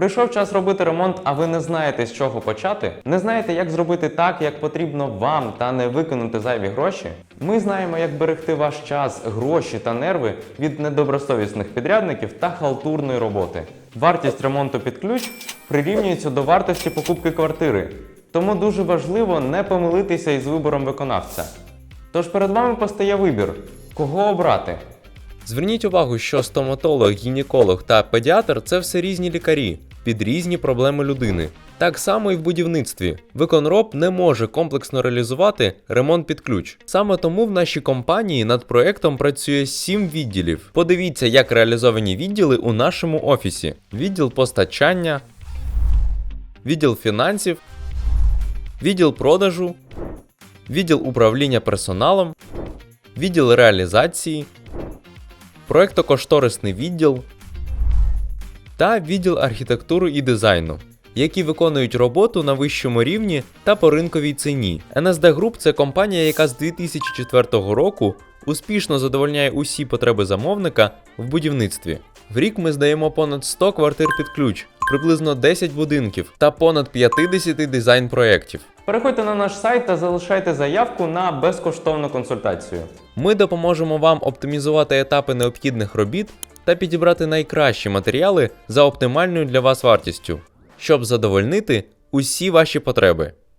Прийшов час робити ремонт, а ви не знаєте з чого почати? Не знаєте, як зробити так, як потрібно вам та не викинути зайві гроші? Ми знаємо, як берегти ваш час, гроші та нерви від недобросовісних підрядників та халтурної роботи. Вартість ремонту під ключ прирівнюється до вартості покупки квартири. Тому дуже важливо не помилитися із вибором виконавця. Тож перед вами постає вибір, кого обрати. Зверніть увагу, що стоматолог, гінеколог та педіатр це все різні лікарі під різні проблеми людини. Так само і в будівництві. Виконроб не може комплексно реалізувати ремонт під ключ. Саме тому в нашій компанії над проектом працює 7 відділів. Подивіться, як реалізовані відділи у нашому офісі: відділ постачання, відділ фінансів, відділ продажу, відділ управління персоналом, відділ реалізації проектно-кошторисний відділ та відділ архітектури і дизайну, які виконують роботу на вищому рівні та по ринковій ціні. NSD Group – це компанія, яка з 2004 року успішно задовольняє усі потреби замовника в будівництві. В рік ми здаємо понад 100 квартир під ключ, приблизно 10 будинків та понад 50 дизайн-проєктів. Переходьте на наш сайт та залишайте заявку на безкоштовну консультацію. Ми допоможемо вам оптимізувати етапи необхідних робіт та підібрати найкращі матеріали за оптимальною для вас вартістю, щоб задовольнити усі ваші потреби.